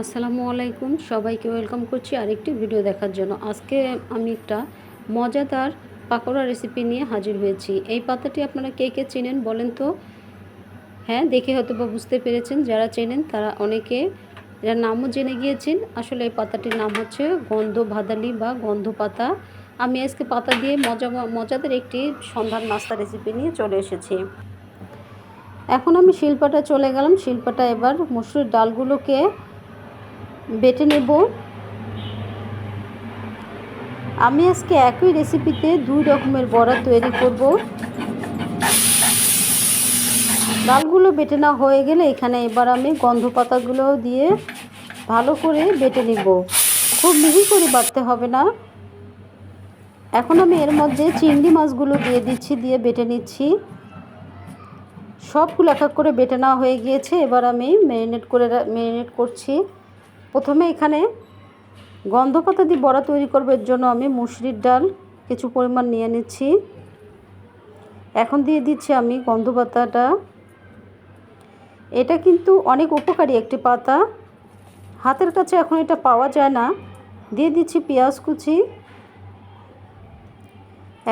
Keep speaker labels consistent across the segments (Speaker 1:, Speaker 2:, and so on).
Speaker 1: আসসালামু আলাইকুম। সবাইকে ওয়েলকাম করছি আরেকটি ভিডিও দেখার জন্য। আজকে আমি একটা মজাদার পাকোড়া রেসিপি নিয়ে হাজির হয়েছি। এই পাতাটি আপনারা কে কে চেনেন বলেন তো? হ্যাঁ দেখে হয়তো বা বুঝতে পেরেছেন। যারা চেনেন তারা অনেকে এর নামও জেনে গিয়েছেন। আসলে এই পাতাটির নাম হচ্ছে গন্ধ ভাদালি বা গন্ধ পাতা আমি আজকে পাতা দিয়ে মজা মজাদার একটি সন্ধ্যার নাস্তা রেসিপি নিয়ে চলে এসেছি। এখন আমি শিল্পাটা চলে গেলাম। শিল্পাটা এবার মসুর ডালগুলোকে বেটে নেব। আমি আজকে একই রেসিপিতে দুই রকমের বড়া তৈরি করব। ডালগুলো বেটে না হয়ে গেলে এখানে এবার আমি গন্ধ পাতাগুলো দিয়ে ভালো করে বেটে নিব। খুব মিহি করে বাটতে হবে না। এখন আমি এর মধ্যে চিংড়ি মাছগুলো দিয়ে দিচ্ছি, দিয়ে বেটে নিচ্ছি। সবগুলো এক এক করে বেটে নেওয়া হয়ে গিয়েছে। এবার আমি ম্যারিনেট করে ম্যারিনেট করছি। প্রথমে এখানে গন্ধ পাতা দিয়ে বড়া তৈরি করবার জন্য আমি মুসুরির ডাল কিছু পরিমাণ নিয়ে নিচ্ছি। এখন দিয়ে দিচ্ছি আমি গন্ধ পাতাটা এটা কিন্তু অনেক উপকারী একটি পাতা। হাতের কাছে এখন এটা পাওয়া যায় না। দিয়ে দিচ্ছি পেঁয়াজ কুচি।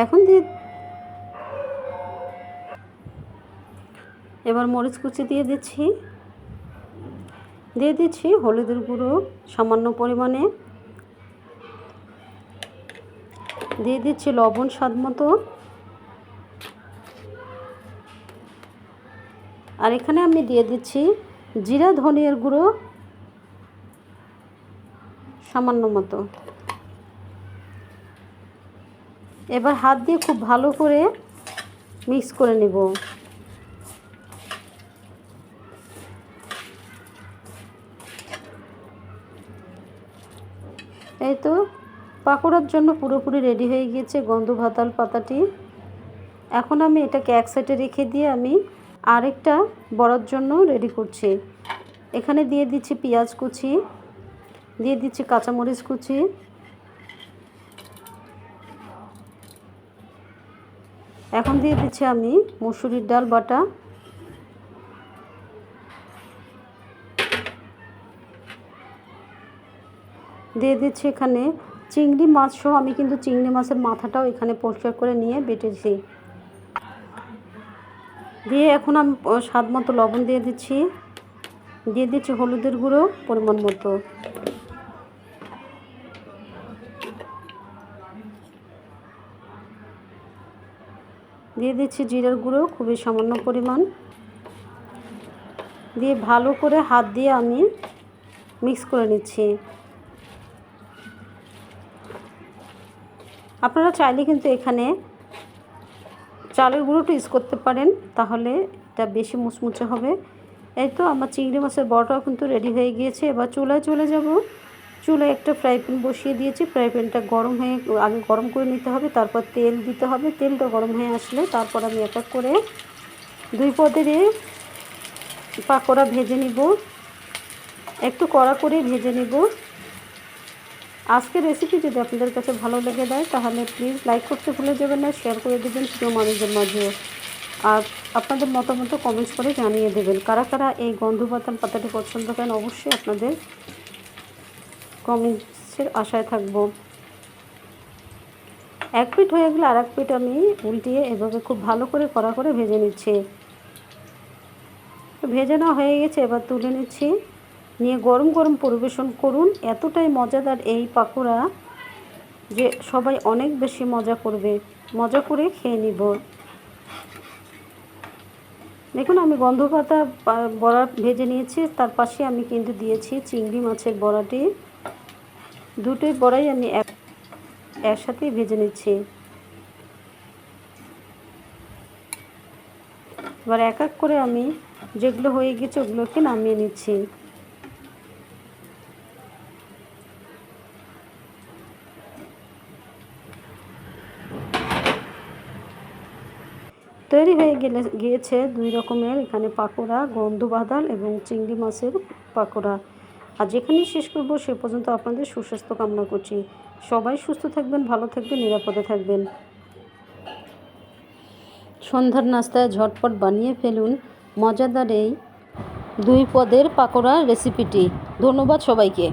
Speaker 1: এখন দিয়ে এবার মরিচ কুচি দিয়ে দিচ্ছি। দিয়ে দিচ্ছি হলুদের গুঁড়ো সামান্য পরিমাণে। দিয়ে দিচ্ছি লবণ স্বাদ মতো। আর এখানে আমি দিয়ে দিচ্ছি জিরা, ধনিয়ার গুঁড়ো সামান্য মতো। এবার হাত দিয়ে খুব ভালো করে মিক্স করে নেব। এই তো, পাকোড়ার জন্য পুরোপুরি রেডি হয়ে গিয়েছে গন্ধ ভাতাল পাতাটি। এখন আমি এটাকে এক সাইডে রেখে দিয়ে আমি আরেকটা বড়ার জন্য রেডি করছি। এখানে দিয়ে দিচ্ছি পেঁয়াজ কুচি, দিয়ে দিচ্ছি কাঁচামরিচ কুচি। এখন দিয়ে দিচ্ছি আমি মুসুরির ডাল বাটা। দিয়ে দিচ্ছি এখানে চিংড়ি মাছ সহ, আমি কিন্তু চিংড়ি মাছের মাথাটাও এখানে পরিষ্কার করে নিয়ে বেটেছি। দিয়ে এখন আমি স্বাদ মতো লবণ দিয়ে দিচ্ছি। দিয়ে দিচ্ছি হলুদের গুঁড়ো পরিমাণ মতো। দিয়ে দিচ্ছি জিরার গুঁড়ো, খুবই সামান্য পরিমাণ। দিয়ে ভালো করে হাত দিয়ে আমি মিক্স করে নিচ্ছি। আপনারা চাইলে কিন্তু এখানে চালের গুঁড়োটা ইউজ করতে পারেন, তাহলে এটা বেশি মুচমুচে হবে। এই তো আমার চিংড়ি মাছের বড়টাও কিন্তু রেডি হয়ে গিয়েছে। এবার চুলায় চলে যাব। চুলায় একটা ফ্রাই প্যান বসিয়ে দিয়েছি। ফ্রাই প্যানটা গরম হয়ে, আগে গরম করে নিতে হবে, তারপর তেল দিতে হবে। তেলটা গরম হয়ে আসলে তারপর আমি এক এক করে দুই পদের পাকোড়া ভেজে নিব। একটু কড়া করে ভেজে নিব। আজকের রেসিপি যদি আপনাদের কাছে ভালো লেগে দেয় তাহলে প্লিজ লাইক করতে ভুলে যাবেন না শেয়ার করে দেবেন প্রিয় মানুষদের মাঝে আর আপনাদের মতামত কমেন্টস করে জানিয়ে দেবেন। কারা কারা এই গন্ধ পাতান পাতাটি পছন্দ করেন, অবশ্যই আপনাদের কমেন্টসের আশায় থাকব। এক পিঠ হয়ে গেলে আর এক পিঠ আমি উল্টিয়ে এভাবে খুব ভালো করে কড়া করে ভেজে নিচ্ছি। ভেজে নেওয়া হয়ে গেছে, এবার তুলে নিচ্ছি। নিয়ে গরম গরম পরিবেশন করুন। এতটাই মজাদার এই পাকোড়া যে সবাই অনেক বেশি মজা করবে। মজা করে খেয়ে নিব। দেখুন, আমি গন্ধ পাতা বড়া ভেজে নিয়েছি। তার পাশে আমি কিন্তু দিয়েছি চিংড়ি মাছের বড়াটি। দুটোই বড়াই আমি এক একসাথেই ভেজে নিচ্ছি। এবার এক এক করে আমি যেগুলো হয়ে গেছে ওগুলোকে নামিয়ে নিচ্ছি। তৈরি হয়ে গেলে, গিয়েছে দুই রকমের। এখানে পাকোড়া, গন্ধ বাদাল এবং চিংড়ি মাছের পাকোড়া। আর যেখানেই শেষ করব, সে পর্যন্ত আপনাদের সুস্বাস্থ্য কামনা করছি। সবাই সুস্থ থাকবেন, ভালো থাকবেন, নিরাপদে থাকবেন। সন্ধ্যার নাস্তায় ঝটপট বানিয়ে ফেলুন মজাদার এই দুই পদের পাকোড়া রেসিপিটি। ধন্যবাদ সবাইকে।